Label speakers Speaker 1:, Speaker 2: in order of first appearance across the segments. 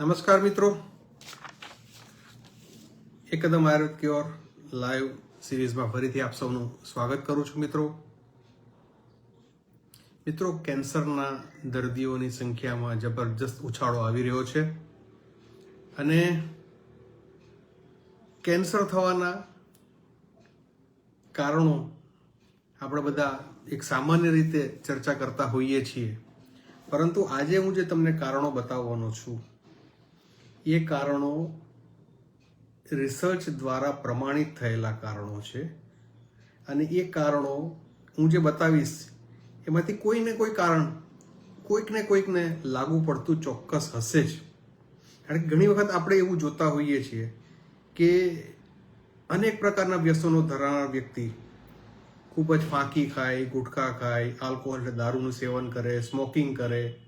Speaker 1: નમસ્કાર મિત્રો. એકદમ આયુર્વેદ ક્યોર લાઈવ સિરીઝમાં ફરીથી આપ સૌનું સ્વાગત કરું છું મિત્રો. મિત્રો, કેન્સરના દર્દીઓની સંખ્યામાં જબરજસ્ત ઉછાળો આવી રહ્યો છે અને કેન્સર થવાના કારણો આપણે બધા એક સામાન્ય રીતે ચર્ચા કરતા હોઈએ છીએ. પરંતુ આજે હું જે તમને કારણો બતાવવાનો છું એ કારણો રિસર્ચ દ્વારા પ્રમાણિત થયેલા કારણો છે. અને એ કારણો હું જે બતાવીશ, એમાંથી કોઈને કોઈ કારણ, કોઈકને કોઈકને લાગુ પડતું ચોક્કસ હશે જ. કારણ કે ઘણી વખત આપણે એવું જોતા હોઈએ છીએ કે અનેક પ્રકારના વ્યસનો ધરાવનાર વ્યક્તિ ખૂબ જ ફાંકી ખાય, ગુટખા ખાય આલ્કોહોલ દારૂનું સેવન કરે, સ્મોકિંગ કરે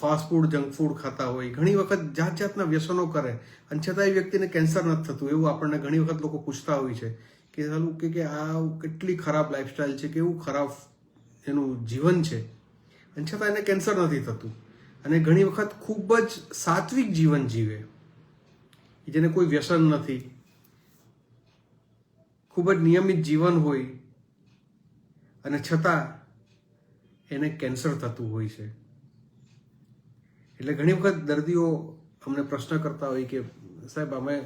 Speaker 1: ફાસ્ટ ફૂડ જંક ફૂડ ખાતા હોય, ઘણી વખત જાત જાતના વ્યસનો કરે. અને છતાં એ વ્યક્તિને કેન્સર નથી થતું, એવું આપણને ઘણી વખત લોકો પૂછતા હોય છે કે, સાલું, કે કે આ કેટલી ખરાબ લાઈફસ્ટાઈલ છે, કેવું ખરાબ એનું જીવન છે? અને છતાં એને કેન્સર નથી થતું. અને ઘણી વખત ખૂબ જ સાત્વિક જીવન જીવે, જેને કોઈ વ્યસન નથી. ખૂબ જ નિયમિત જીવન હોય, અને છતાં એને કેન્સર થતું હોય છે. એટલે ઘણી વખત દર્દીઓ અમને પ્રશ્ન કરતા હોય કે, સાહેબ અમે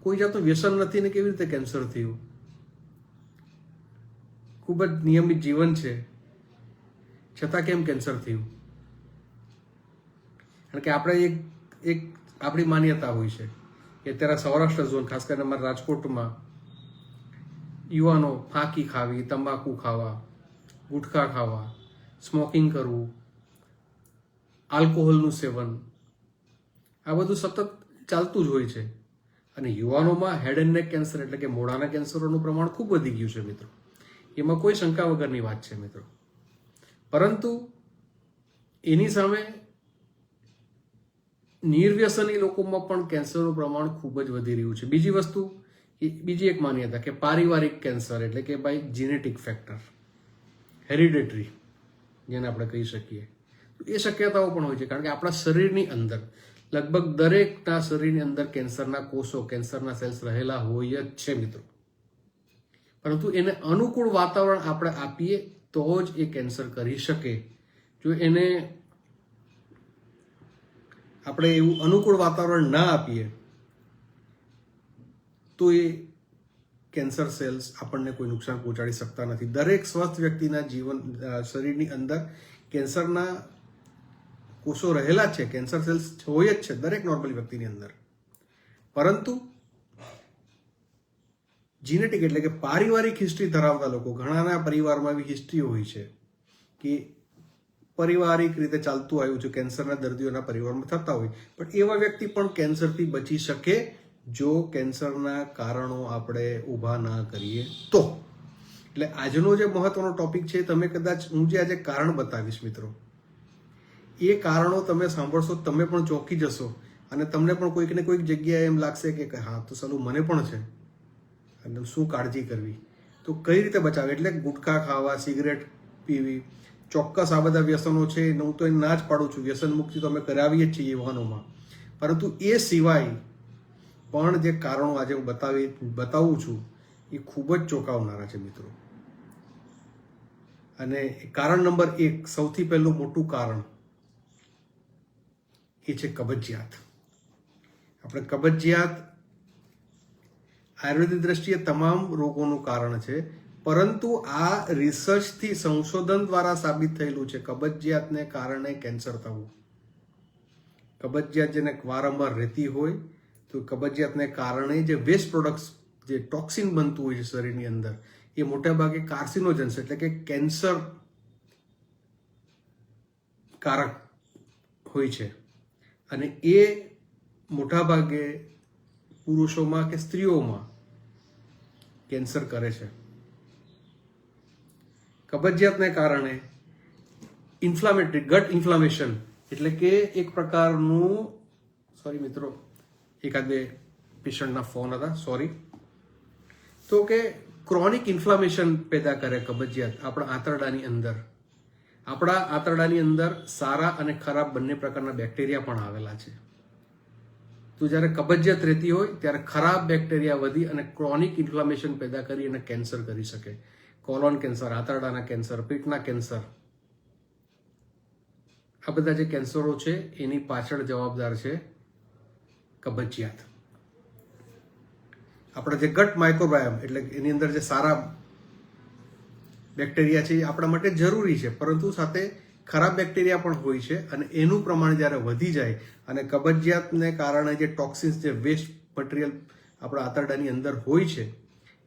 Speaker 1: કોઈ જાતનું વ્યસન નથી ને કેવી રીતે કેન્સર થયું? ખૂબ જ નિયમિત જીવન છે. છતાં કેમ કેન્સર થયું? કારણ કે આપણે એક એક આપણી માન્યતા હોય છે કે અત્યારે સૌરાષ્ટ્ર ઝોન, ખાસ કરીને અમારા રાજકોટમાં, યુવાનો ફાંકી ખાવી, તંબાકુ ખાવા, ગુટખા ખાવા, સ્મોકિંગ કરવું આલ્કોહોલનું સેવન. આ બધું સતત ચાલતું જ હોય છે. અને યુવાનોમાં હેડ એન્ડ નેક કેન્સર એટલે કે મોઢાના કેન્સરોનું પ્રમાણ ખૂબ વધી ગયું છે મિત્રો. એમાં કોઈ શંકા વગરની વાત છે મિત્રો. પરંતુ એની સામે નિર્વ્યસની લોકોમાં પણ કેન્સરનું પ્રમાણ ખૂબ જ વધી રહ્યું છે. બીજી વસ્તુ, એ બીજી એક માન્યતા કે પારિવારિક કેન્સર એટલે કે ભાઈ જીનેટિક ફેક્ટર હેરિડેટરી જેને આપણે કહી શકીએ. એ શક્યતાઓ પણ હોય છે. કારણ કે આપણા શરીરની અંદર, લગભગ દરેકના શરીરની અંદર કેન્સરના કોષો, કેન્સરના સેલ્સ રહેલા હોય જ છે મિત્રો. પરંતુ એને અનુકૂળ વાતાવરણ આપણે આપીએ તો જ એ કેન્સર કરી શકે. જો એને આપણે એવું અનુકૂળ વાતાવરણ ના આપીએ, તો એ કેન્સર સેલ્સ આપણને કોઈ નુકસાન પહોંચાડી શકતા નથી. દરેક સ્વસ્થ વ્યક્તિના જીવન શરીરની અંદર કેન્સરના કોષો રહેલા છે કેન્સર સેલ્સ હોય જ છે, દરેક નોર્મલ વ્યક્તિની અંદર. પરંતુ જીનેટિક એટલે કે પારિવારિક હિસ્ટ્રી ધરાવતા લોકો, ઘણાના પરિવારમાં એવી હિસ્ટ્રી હોય છે કે પારિવારિક રીતે ચાલતું આવ્યું છે કેન્સરના દર્દીઓના પરિવારમાં થતા હોય. પણ એવા વ્યક્તિ પણ કેન્સરથી બચી શકે જો કેન્સરના કારણો આપણે ઊભા ના કરીએ તો. એટલે આજનો જે મહત્વનો ટોપિક છે તમે કદાચ, હું જે આજે કારણ બતાવીશ મિત્રો. એ કારણો તમે સાંભળશો, તમે પણ ચોંકી જશો અને તમને પણ કોઈક ને કોઈક જગ્યાએ એમ લાગશે કે હા, તો સલું મને પણ છે. અને શું કાળજી કરવી? તો કઈ રીતે બચાવે એટલે ગુટખા ખાવા, સિગરેટ પીવી, ચોક્કસ આ બધા વ્યસનો છે હું તો એને ના જ પાડું છું. વ્યસન મુક્તિ તો અમે કરાવીએ જ છીએ યુવાનોમાં પરંતુ એ સિવાય પણ જે કારણો આજે હું બતાવી, બતાવું છું, એ ખૂબ જ ચોંકાવનારા છે મિત્રો. અને કારણ નંબર એક, સૌથી પહેલું મોટું કારણ એ છે કબજિયાત. આપણે કબજિયાત આયુર્વેદિક દ્રષ્ટિએ તમામ રોગોનું કારણ છે, પરંતુ આ રિસર્ચથી સંશોધન દ્વારા સાબિત થયેલું છે કબજિયાતને કારણે કેન્સર થવું. કબજિયાત જેને વારંવાર રહેતી હોય, તો કબજિયાતને કારણે જે વેસ્ટ પ્રોડક્ટ્સ જે ટોક્સિન બનતું હોય છે શરીરની અંદર, એ મોટાભાગે કાર્સિનોજન્સ એટલે કે કેન્સર કારક હોય છે. અને એ મોટાભાગે પુરુષોમાં કે સ્ત્રીઓમાં કેન્સર કરે છે. કબજિયાતને કારણે ઇન્ફ્લામેટરી, ગટ ઇન્ફ્લામેશન એટલે કે એક પ્રકારનું સોરી મિત્રો, એકાદ બે પેશન્ટના ફોન હતા સોરી તો કે ક્રોનિક ઇન્ફ્લામેશન પેદા કરે કબજિયાત આપણા આંતરડાની અંદર. આપણા આંતરડાની અંદર સારા અને ખરાબ બંને પ્રકારના બેક્ટેરિયા પણ આવેલા છે. તો જ્યારે કબજિયાત રહેતી હોય, ત્યારે ખરાબ બેક્ટેરિયા વધી અને ક્રોનિક ઇન્ફ્લામેશન પેદા કરી અને કેન્સર કરી શકે. કોલોન કેન્સર, આંતરડાના કેન્સર પેટના કેન્સર. આ બધા જે કેન્સરો છે, એની પાછળ જવાબદાર છે કબજિયાત. આપણા જે ગટ માઇક્રોબાયોમ એટલે એની અંદર જે સારા બેક્ટેરિયા છે એ આપણા માટે જરૂરી છે, પરંતુ સાથે ખરાબ બેક્ટેરિયા પણ હોય છે અને એનું પ્રમાણ જ્યારે વધી જાય અને કબજિયાતને કારણે જે ટોક્સિન્સ જે વેસ્ટ મટીરિયલ આપણા આંતરડાની અંદર હોય છે,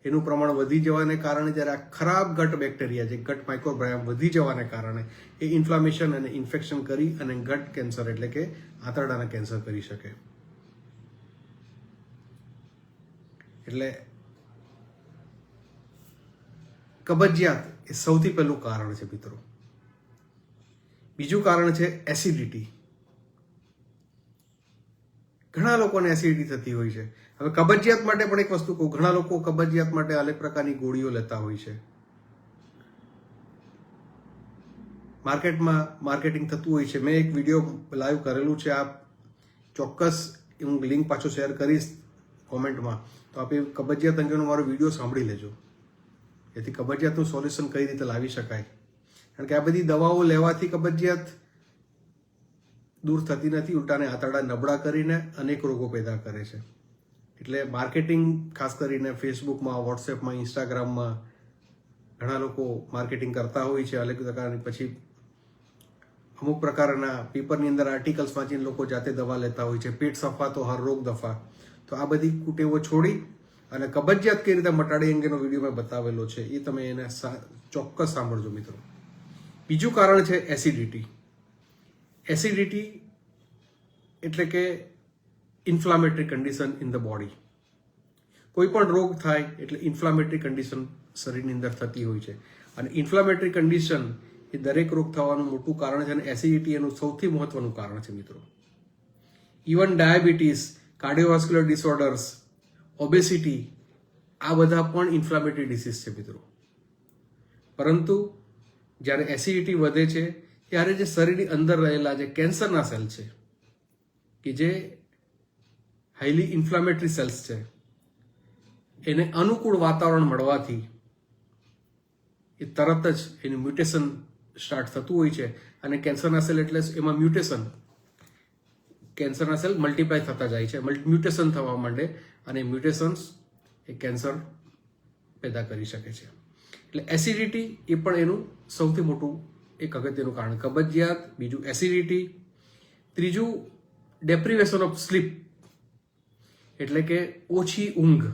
Speaker 1: એનું પ્રમાણ વધી જવાને કારણે જ્યારે આ ખરાબ ગટ બેક્ટેરિયા જે ગટ માઇક્રોબ્રાયમ વધી જવાને કારણે એ ઇન્ફ્લામેશન અને ઇન્ફેક્શન કરી અને ગટ કેન્સર એટલે કે આંતરડાના કેન્સર કરી શકે. એટલે કબજિયાત એ સૌથી પહેલું કારણ છે મિત્રો. બીજું કારણ છે એસિડિટી ઘણા લોકોને એસિડિટી થતી હોય છે. હવે કબજિયાત માટે પણ એક વસ્તુ કહું, ઘણા લોકો કબજિયાત માટે અનેક પ્રકારની ગોળીઓ લેતા હોય છે. માર્કેટમાં માર્કેટિંગ થતું હોય છે. મેં એક વીડિયો લાઈવ કરેલું છે આ ચોક્કસ હું લિંક પાછો શેર કરીશ કોમેન્ટમાં. તો આપે કબજિયાત અંગેનો મારો વીડિયો સાંભળી લેજો. જેથી કબજિયાતનું સોલ્યુશન કઈ રીતે લાવી શકાય? કારણ કે આ બધી દવાઓ લેવાથી કબજિયાત દૂર થતી નથી, ઉલટાને આંતરડા નબળા કરીને અનેક રોગો પેદા કરે છે. એટલે માર્કેટિંગ, ખાસ કરીને ફેસબુકમાં, વોટ્સએપમાં, ઇન્સ્ટાગ્રામમાં ઘણા લોકો માર્કેટિંગ કરતા હોય છે, અલગ પ્રકારની. પછી અમુક પ્રકારના પેપરની અંદર આર્ટિકલ્સ વાંચીને લોકો જાતે દવા લેતા હોય છે, પેટ સફા તો હર રોગ દફા. તો આ બધી કુટેવો છોડી અને કબજિયાત કઈ રીતે મટાડી અંગેનો વીડિયો મેં બતાવેલો છે, એ તમે એને ચોક્કસ સાંભળજો મિત્રો. બીજું કારણ છે એસિડિટી. એસિડિટી એટલે કે inflammatory condition in the body. કોઈ પણ રોગ થાય એટલે ઇન્ફ્લામેટરી કન્ડિશન શરીરની અંદર થતી હોય છે. અને ઇન્ફ્લામેટરી કન્ડિશન એ દરેક રોગ થવાનું મોટું કારણ છે અને એસિડિટી એનું સૌથી મહત્વનું કારણ છે મિત્રો. Even diabetes, cardiovascular disorders obesity આ બધા પણ ઇન્ફ્લામેટરી ડિસીઝ છે મિત્રો. પરંતુ જ્યારે એસિડિટી વધે છે, ત્યારે જે શરીરની અંદર રહેલા જે કેન્સરના સેલ છે, કે જે હાઈલી ઇન્ફ્લામેટરી સેલ્સ છે, એને અનુકૂળ વાતાવરણ મળવાથી એ તરત જ એનું મ્યુટેશન સ્ટાર્ટ થતું હોય છે. અને કેન્સરના સેલ એટલે એમાં મ્યુટેશન કેન્સરના સેલ મલ્ટીપ્લાય થતા જાય છે. મ્યુટેશન થવા માંડે અને મ્યુટેશન્સ એ કેન્સર પેદા કરી શકે છે. એટલે એસિડિટી એ પણ એનું સૌથી મોટું એક અગત્યનું કારણ. કબજિયાત, બીજું એસિડિટી, ત્રીજું ડેપ્રિવેશન ઓફ સ્લીપ. એટલે કે ઓછી ઊંઘ.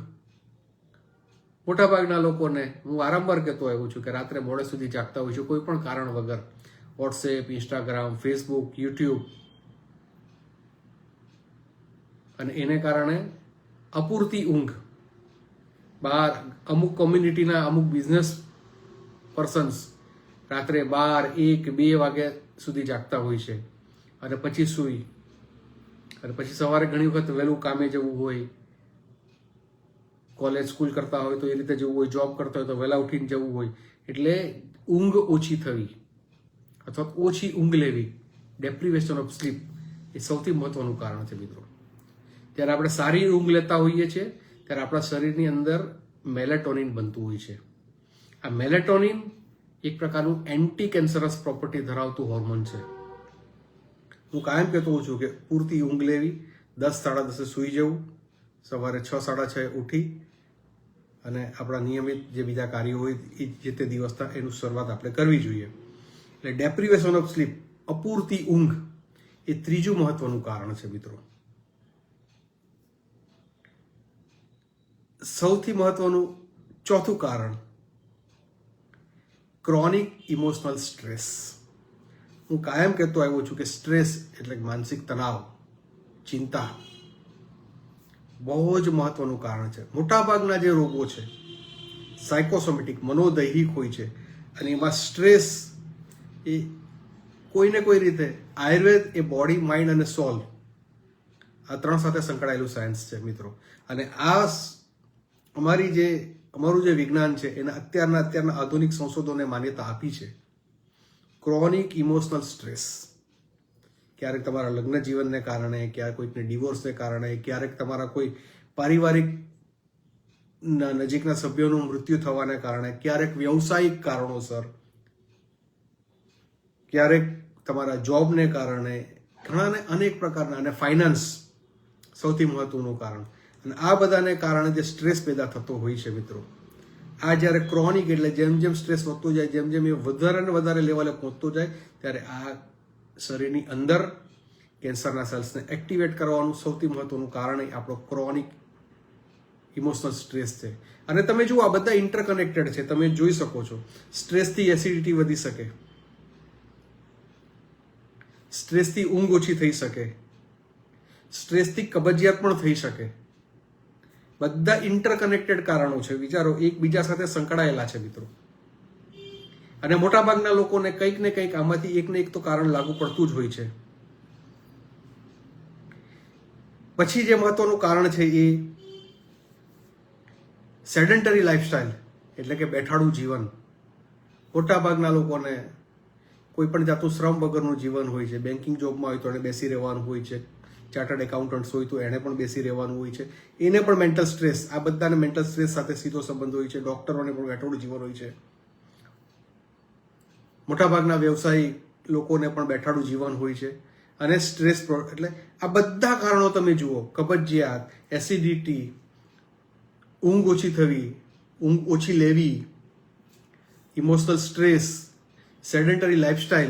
Speaker 1: મોટાભાગના લોકોને, હું વારંવાર કહેતો આવ્યો છું કે રાત્રે મોડે સુધી જાગતા હોય છે કોઈ પણ કારણ વગર. વોટ્સએપ, ઇન્સ્ટાગ્રામ, ફેસબુક, યુટ્યુબ અને એને કારણે અપૂરતી ઊંઘ. બાર, અમુક કોમ્યુનિટીના અમુક બિઝનેસ પર્સન્સ રાત્રે બાર, એક, બે વાગ્યા સુધી જાગતા હોય છે. અને પછી સૂઈ. અને પછી સવારે ઘણી વખત વહેલું કામે જવું હોય કોલેજ સ્કૂલ કરતા હોય તો એ રીતે જવું હોય જોબ કરતા હોય તો વહેલા ઉઠીને જવું હોય. એટલે ઊંઘ ઓછી થવી અથવા ઓછી ઊંઘ લેવી ડેપ્રિવેશન ઓફ સ્લીપ એ સૌથી મહત્વનું કારણ છે મિત્રો. ત્યારે આપણે સારી ઊંઘ લેતા હોઈએ છીએ, ત્યારે આપણા શરીરની અંદર મેલેટોનિન બનતું હોય છે. આ મેલેટોનિન એક પ્રકારનું એન્ટી કેન્સરસ પ્રોપર્ટી ધરાવતું હોર્મોન છે. હું કાયમ કહેતો હોઉં છું કે પૂરતી ઊંઘ લેવી, દસ સાડા દસે સૂઈ જવું, સવારે છ સાડા છ ઉઠી, અને આપણા નિયમિત જે બીજા કાર્યો હોય, એ જે તે દિવસના એનું શરૂઆત આપણે કરવી જોઈએ. એટલે ડેપ્રિવેશન ઓફ સ્લીપ અપૂરતી ઊંઘ, એ ત્રીજું મહત્વનું કારણ છે મિત્રો. સૌથી મહત્વનું ચોથું કારણ ક્રોનિક ઇમોશનલ સ્ટ્રેસ હું કાયમ કહેતો આવ્યો છું કે સ્ટ્રેસ એટલે માનસિક તણાવ, ચિંતા બહુ જ મહત્વનું કારણ છે. મોટાભાગના જે રોગો છે સાયકોસોમેટિક મનોદૈહિક હોય છે, અને એમાં સ્ટ્રેસ એ કોઈને કોઈ રીતે, આયુર્વેદ એ બોડી માઇન્ડ અને સોલ આ ત્રણ સાથે સંકળાયેલું સાયન્સ છે મિત્રો. અને આ અમારી જે, અમારું જે વિજ્ઞાન છે, એના અત્યારના અત્યારના આધુનિક સંશોધનોને માન્યતા આપી છે. ક્રોનિક ઇમોશનલ સ્ટ્રેસ ક્યારેક તમારા લગ્ન જીવનને કારણે, ક્યારેક કોઈકને ડિવોર્સને કારણે, ક્યારેક તમારા કોઈ પારિવારિક નજીકના સભ્યોનું મૃત્યુ થવાને કારણે, ક્યારેક વ્યવસાયિક કારણોસર, ક્યારેક તમારા જોબને કારણે, ઘણાને અનેક પ્રકારના, અને ફાઇનાન્સ સૌથી મહત્વનું કારણ. અને આ બધાને કારણે જે સ્ટ્રેસ પેદા થતો હોય છે મિત્રો, આ જ્યારે ક્રોનિક એટલે જેમ જેમ સ્ટ્રેસ વધતો જાય, જેમ જેમ એ વધારે ને વધારે લેવલે પહોંચતો જાય, ત્યારે આ શરીરની અંદર કેન્સરના સેલ્સને એક્ટિવેટ કરવાનું સૌથી મહત્વનું કારણ આપણો ક્રોનિક ઇમોશનલ સ્ટ્રેસ છે. અને તમે જુઓ, આ બધા ઇન્ટરકનેક્ટેડ છે. તમે જોઈ શકો છો, સ્ટ્રેસથી એસિડિટી વધી શકે, સ્ટ્રેસથી ઊંઘ ઓછી થઈ શકે, સ્ટ્રેસથી કબજિયાત પણ થઈ શકે. બધા ઇન્ટરકનેક્ટેડ કારણો છે. વિચારો, એકબીજા સાથે સંકળાયેલા છે મિત્રો. અને મોટાભાગના લોકોને કંઈક ને કંઈક આમાંથી એક ને એક તો કારણ લાગુ પડતું જ હોય છે. પછી જે મહત્વનું કારણ છે એ સેડન્ટરી લાઈફસ્ટાઈલ એટલે કે બેઠાડું જીવન. મોટાભાગના લોકોને કોઈ પણ જાતનું શ્રમ વગરનું જીવન હોય છે. બેન્કિંગ જોબમાં હોય તો એને બેસી રહેવાનું હોય છે. ચાર્ટર્ડ એકાઉન્ટન્ટ્સ હોય તો એને પણ બેસી રહેવાનું હોય છે. એને પણ મેન્ટલ સ્ટ્રેસ આ બધાને મેન્ટલ સ્ટ્રેસ સાથે સીધો સંબંધ હોય છે. ડોક્ટરોને પણ બેઠાડું જીવન હોય છે. મોટાભાગના વ્યવસાયી લોકોને પણ બેઠાડું જીવન હોય છે. અને સ્ટ્રેસ એટલે આ બધા કારણો તમે જુઓ. કબજિયાત એસિડિટી ઊંઘ ઓછી થવી, ઊંઘ ઓછી લેવી ઇમોશનલ સ્ટ્રેસ સેડેન્ટરી લાઈફસ્ટાઈલ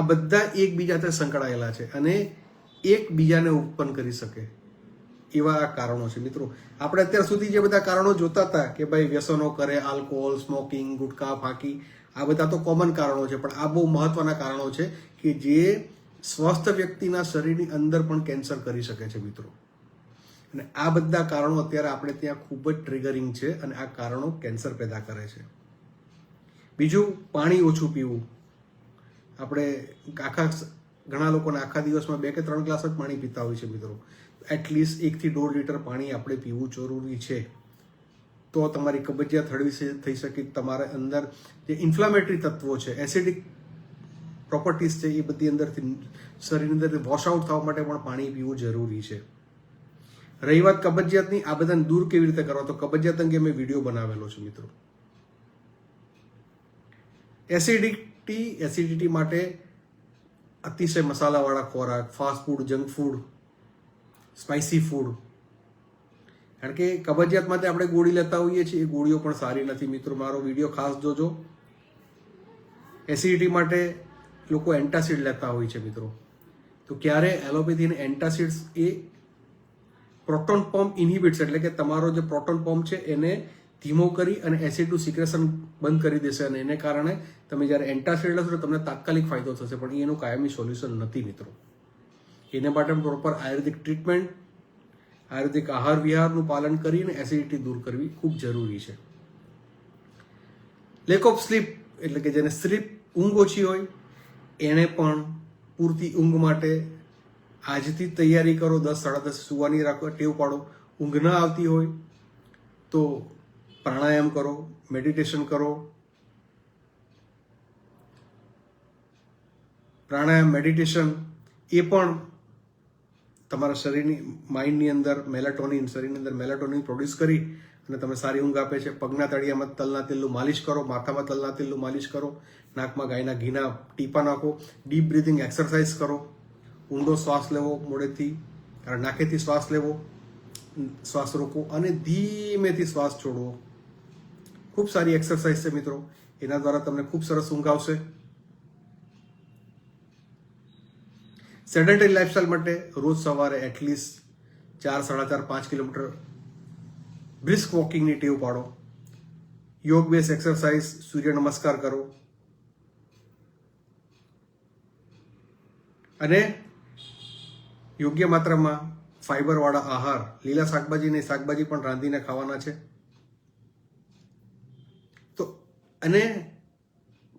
Speaker 1: આ બધા એકબીજાથી સંકળાયેલા છે અને એકબીજાને ઉત્પન્ન કરી શકે એવા કારણો છે. મિત્રો, આપણે અત્યાર સુધી જે બધા કારણો જોતા હતા કે ભાઈ વ્યસનો કરે આલ્કોહોલ સ્મોકિંગ ગુટખા ફાંકી, આ બધા તો કોમન કારણો છે, પણ આ બહુ મહત્વના કારણો છે કે જે સ્વસ્થ વ્યક્તિના શરીરની અંદર પણ કેન્સર કરી શકે છે, મિત્રો. અને આ બધા કારણો અત્યારે આપણે ત્યાં ખૂબ જ ટ્રિગરિંગ છે અને આ કારણો કેન્સર પેદા કરે છે. બીજું, પાણી ઓછું પીવું. આપણે આખા ઘણા લોકોને આખા દિવસમાં બે કે ત્રણ ગ્લાસ જ પાણી પીતા હોય છે મિત્રો. એટલીસ્ટ એકથી દોઢ લીટર પાણી આપણે પીવું જરૂરી છે. તો તમારી કબજિયાત હળવી થઈ શકે. તમારે અંદર જે ઇન્ફ્લામેટરી તત્વો છે એસિડિક પ્રોપર્ટીઝ છે, એ બધી અંદરથી શરીરની અંદર વોશ આઉટ થવા માટે પણ પાણી પીવું જરૂરી છે. રહી વાત કબજિયાતની, આ બધાને દૂર કેવી રીતે કરવા? તો કબજિયાત અંગે મેં વીડિયો બનાવેલો છે મિત્રો. એસિડિટી એસિડિટી માટે અતિશય મસાલાવાળા ખોરાક fast food junk food spicy food કારણ કે કબજિયાત માટે આપણે ગોળી લેતા હોઈએ છીએ, એ ગોળીઓ પણ સારી નથી. મિત્રો, મારો વીડિયો ખાસ જોજો. એસિડિટી માટે લોકો એન્ટાસિડ લેતા હોય છે, મિત્રો. તો ક્યારે એલોપેથી અને એન્ટાસિડ્સ એ પ્રોટોન પમ્પ ઇનહિબિટ્સ એટલે કે તમારો જે પ્રોટોન પમ્પ છે, એને ધીમો કરી અને એસિડનું સિક્રેશન બંધ કરી દેશે અને એને કારણે તમે જ્યારે એન્ટાસિડ લેશો તમને તાત્કાલિક ફાયદો થશે. પણ એનું કાયમી સોલ્યુશન નથી મિત્રો. એને માટે પ્રોપર આયુર્વેદિક ટ્રીટમેન્ટ આયુર્વેદિક આહાર વિહારનું પાલન કરીને એસિડિટી દૂર કરવી ખૂબ જરૂરી છે. લેક ઓફ સ્લીપ એટલે કે જેને સ્લીપ ઊંઘ ઓછી હોય, એને પણ પૂરતી ઊંઘ માટે આજથી તૈયારી કરો. દસ, સાડા દસ સુવાની રાખો, ટેવ પાડો. ઊંઘ ન આવતી હોય તો પ્રાણાયામ કરો મેડિટેશન કરો. પ્રાણાયામ મેડિટેશન એ પણ તમારા શરીરની માઇન્ડની અંદર મેલાટોનિન શરીરની અંદર મેલાટોનિન પ્રોડ્યુસ કરી અને તમે સારી ઊંઘ આપે છે. પગના તળિયામાં તલના તેલનું માલિશ કરો, માથામાં તલના તેલનું માલિશ કરો, નાકમાં ગાયના ઘીના ટીપા નાખો ડીપ બ્રિધિંગ એક્સરસાઇઝ કરો. ઊંડો શ્વાસ લેવો મોડેથી, કારણ નાકેથી શ્વાસ લેવો, શ્વાસ રોકો અને ધીમેથી શ્વાસ છોડવો. ખૂબ સારી એક્સરસાઇઝ છે મિત્રો. એના દ્વારા તમને ખૂબ સરસ ઊંઘ આવશે. સેડન્ટરી લાઈફસ્ટાઈલ માટે રોજ સવારે એટલીસ્ટ ચાર, સાડા ચાર, પાંચ કિલોમીટર બ્રિસ્ક વોકિંગની ટેવ પાડો. યોગ બેસ એક્સરસાઇઝ સૂર્ય નમસ્કાર કરો. અને યોગ્ય માત્રામાં ફાઈબરવાળા આહાર, લીલા શાકભાજી ને શાકભાજી પણ રાંધીને ખાવાના છે તો અને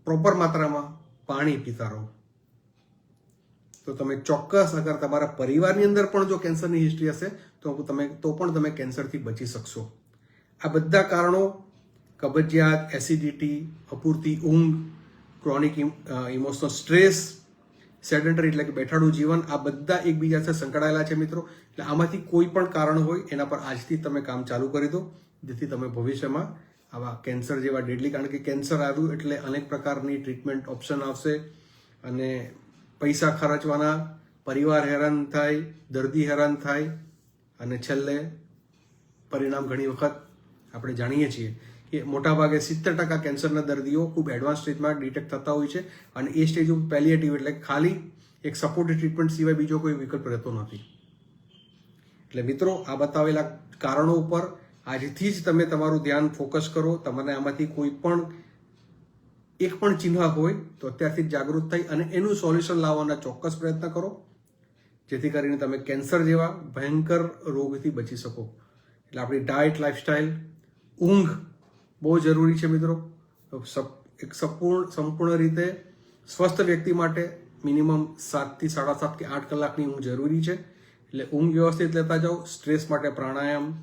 Speaker 1: પ્રોપર માત્રામાં પાણી પીતા રહો. તો તમે ચોક્કસ અગર તમારા પરિવારની અંદર પણ જો કેન્સરની હિસ્ટ્રી હશે, તો તમે, તો પણ તમે કેન્સરથી બચી શકશો. આ બધા કારણો, કબજિયાત એસિડિટી અપૂરતી ઊંઘ ક્રોનિક ઇમોશનલ સ્ટ્રેસ સેડન્ટરી એટલે કે બેઠાડું જીવન, આ બધા એકબીજા સાથે સંકળાયેલા છે મિત્રો. એટલે આમાંથી કોઈ પણ કારણ હોય, એના પર આજથી તમે કામ ચાલુ કરી દો, જેથી તમે ભવિષ્યમાં આવા કેન્સર જેવા ડેડલી કારણ કે કેન્સર આવ્યું એટલે અનેક પ્રકારની ટ્રીટમેન્ટ ઓપ્શન આવશે અને પૈસા ખર્ચવાના, પરિવાર હેરાન થાય, દર્દી હેરાન થાય, અને છેલ્લે પરિણામ ઘણી વખત આપણે જાણીએ છીએ કે મોટાભાગે સિત્તેર ટકા કેન્સરના દર્દીઓ ખૂબ એડવાન્સ સ્ટેજમાં ડિટેક્ટ થતા હોય છે અને એ સ્ટેજ ઉપર પેલિએટિવ એટલે ખાલી એક સપોર્ટિવ ટ્રીટમેન્ટ સિવાય બીજો કોઈ વિકલ્પ રહેતો નથી. એટલે મિત્રો, આ બતાવેલા કારણો ઉપર આજથી જ તમે તમારું ધ્યાન ફોકસ કરો. તમને આમાંથી કોઈ પણ એક પણ ચિહ્ન હોય તો અત્યારથી જાગૃત થઈ અને એનું સોલ્યુશન લાવવાના ચોક્કસ પ્રયત્ન કરો. જેથી કરીને તમે કેન્સર જેવા ભયંકર રોગથી બચી શકો. એટલે આપણી ડાયટ લાઇફસ્ટાઇલ ઊંઘ બહુ જરૂરી છે મિત્રો. એક સંપૂર્ણ સંપૂર્ણ રીતે સ્વસ્થ વ્યક્તિ માટે મિનિમમ સાતથી સાડા સાત કે આઠ કલાકની ઊંઘ જરૂરી છે. એટલે ઊંઘ વ્યવસ્થિત લેતા જાઓ. સ્ટ્રેસ માટે પ્રાણાયામ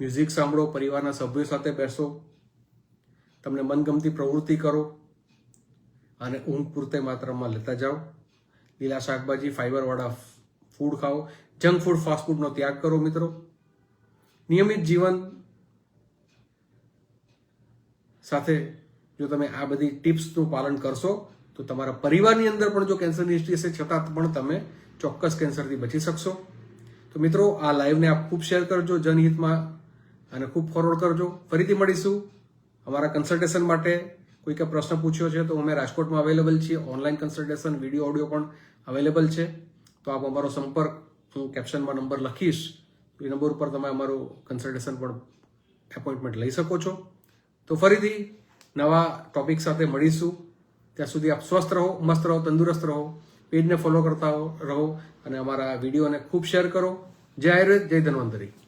Speaker 1: મ્યુઝિક સાંભળો, પરિવારના સભ્યો સાથે બેસો. તમને મનગમતી પ્રવૃત્તિ કરો અને ઊંઘ પૂરતે માત્રામાં લેતા જાઓ. લીલા શાકભાજી, ફાઈબરવાળા ફૂડ ખાઓ. જંક ફૂડ, ફાસ્ટ ફૂડનો ત્યાગ કરો મિત્રો. નિયમિત જીવન સાથે જો તમે આ બધી ટિપ્સનું પાલન કરશો, તો તમારા પરિવારની અંદર પણ જો કેન્સરની હિસ્ટ્રી હશે, છતાં પણ તમે ચોક્કસ કેન્સરથી બચી શકશો. તો મિત્રો, આ લાઈવને આપ ખૂબ શેર કરજો. જનહિતમાં અને ખૂબ ફોરવર્ડ કરજો. ફરીથી મળીશું. અમારા કન્સલ્ટેશન માટે કોઈ કોઈકે પ્રશ્ન પૂછ્યો છે તો અમે રાજકોટમાં અવેલેબલ છીએ. ઓનલાઈન કન્સલ્ટેશન વીડિયો ઓડિયો પણ અવેલેબલ છે. તો આપ અમારો સંપર્ક, હું કેપ્શનમાં નંબર લખીશ. એ નંબર ઉપર તમે અમારું કન્સલ્ટેશન પણ એપોઇન્ટમેન્ટ લઈ શકો છો. તો ફરીથી નવા ટોપિક સાથે મળીશું. ત્યાં સુધી આપ સ્વસ્થ રહો, મસ્ત રહો, તંદુરસ્ત રહો. પેજને ફોલો કરતા રહો અને અમારા વિડીયોને ખૂબ શેર કરો. જય આયુર્વેદ, જય ધન્વંતરી.